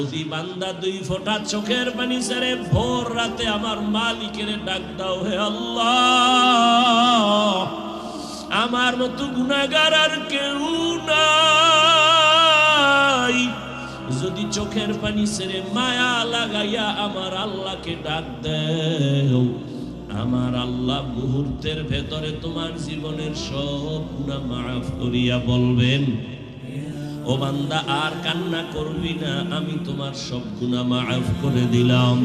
দুই ফোঁটা চোখের পানি ছেড়ে ভোর রাতে আমার মালিকের ডাক দাও হে আল্লাহ, আমার মতো গুনাগার আর কেউ নাই। যদি চোখের পানি ছেড়ে মায়া লাগাইয়া আমার আল্লাহকে ডাক দেও, আমার আল্লাহ মুহূর্তের ভেতরে তোমার জীবনের সব গুণা মাফ করিয়া বলবেন। ও বান্দা, আর কান্না করবি না, আমি তোমার সব গুণা মাফ করে দিলাম।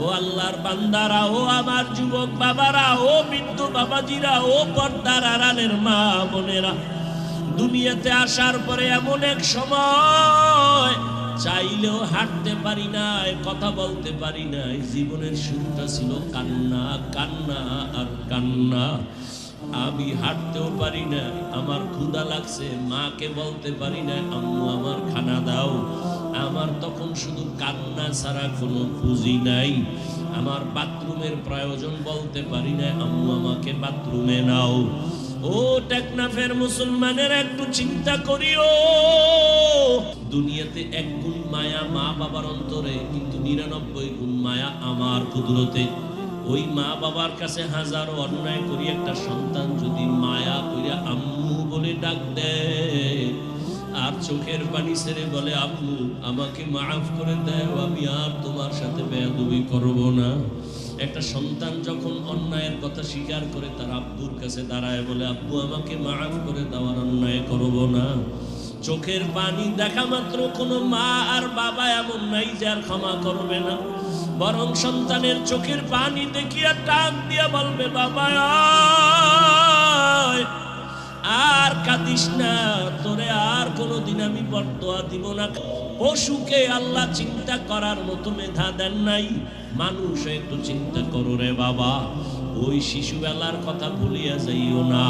ও আল্লাহর বান্দারা, ও আমার যুবক বাবারা, ও বৃদ্ধ বাবাজিরা, ও পর্দার আড়ালের মা বোনেরা, দুনিয়াতে আসার পরে এমন এক সময় চাইলেও হাঁটতে পারি না কথা বলতে পারি না জীবনের শুরুটা ছিল কান্না কান্না আর কান্না। আমি হাঁটতেও পারি না, আমার ক্ষুধা লাগছে, মাকে বলতে পারি না, আম্মু আমার খানা দাও। আমার তখন শুধু কান্না ছাড়া কোনো পুঁজি নাই। আমার বাথরুমের প্রয়োজন বলতে পারি না, আম্মু আমাকে বাথরুমে নাও। ও টেকনাফের মুসলমানের, একটু চিন্তা করিও। দুনিয়াতে এক গুণ মায়া মা বাবার অন্তরে, কিন্তু নিরানব্বই গুণ মায়া আমার কুদরতে। ওই মা বাবার কাছে হাজারো অন্যায় করি, একটা সন্তান যদি মায়া করিয়া আম্মু বলে ডাক দেয় আর চোখের পানি ছেড়ে বলে, আম্মু, আমাকে মাফ করে দেয় আমি আর তোমার সাথে বেয়াদবি করব না। একটা সন্তান যখন অন্যায়ের কথা স্বীকার করে, তার আব্বুর কাছে দাঁড়ায় বলে, আব্বু, আমাকে মাফ করে দেওয়ার অন্যায় করব না। চোখের পানি দেখা মাত্র কোনো মা আর বাবা এমন নাই যার ক্ষমা করবে না। বরং সন্তানের চোখের পানি দেখিয়া টান দিয়া বলবে, বাবা আর কাঁদিস না, তোরে আর কোনোদিন আমি বরদোয়া দিব না। পশুকে আল্লাহ চিন্তা করার মতো মেধা দেন নাই। মানুষ একটু চিন্তা করো রে বাবা, ওই শিশুবেলার কথা ভুলিয়া যাইও না।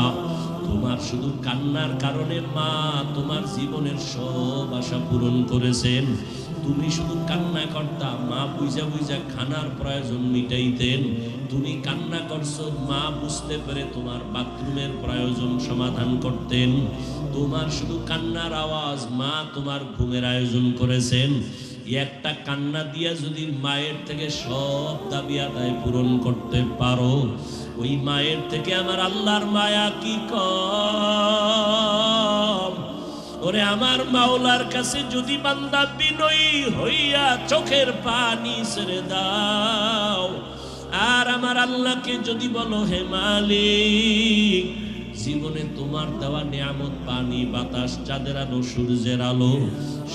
তোমার শুধু কান্নার কারণে মা তোমার জীবনের সব আশা পূরণ করেছেন। তুমি শুধু কান্না করতা মা বুঝা বুঝা খানার প্রয়োজন মিটাইতেন। তুমি কান্না করছ, মা বুঝতে পেরে তোমার বাথরুমের প্রয়োজন সমাধান করতেন। তোমার শুধু কান্নার আওয়াজ, মা তোমার ঘুমের আয়োজন করেছেন। একটা কান্না দিয়া যদি মায়ের থেকে সব দাবি আদায় পূরণ করতে পারো, ওই মায়ের থেকে আমার আল্লাহর মায়া কি কম ওরে আমার মাওলার কাছে যদি বান্দা বিনয়ী হইয়া চোখের পানি ছেড়ে দাও। আর আমার আল্লাহকে যদি বলো, হে মালিক, জীবনে তোমার দেওয়া নিয়ামত, পানি, বাতাস, চাঁদের আলো, সূর্যের আলো,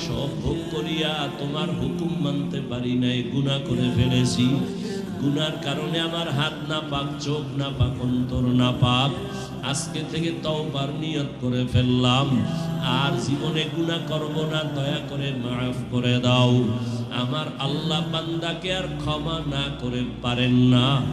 সব ভোগ করিয়া তোমার হুকুম মানতে পারি নাই গুণা করে ফেলেছি। গুনার কারণে আমার হাত না পাক, চোখ না পাক, অন্তর না পাক। আজকে থেকে তাও তওবার নিয়ত করে ফেললাম। আর জীবনে গুণা করব না, দয়া করে মাফ করে দাও। আমার আল্লাহ বান্দাকে আর ক্ষমা না করে পারেন না।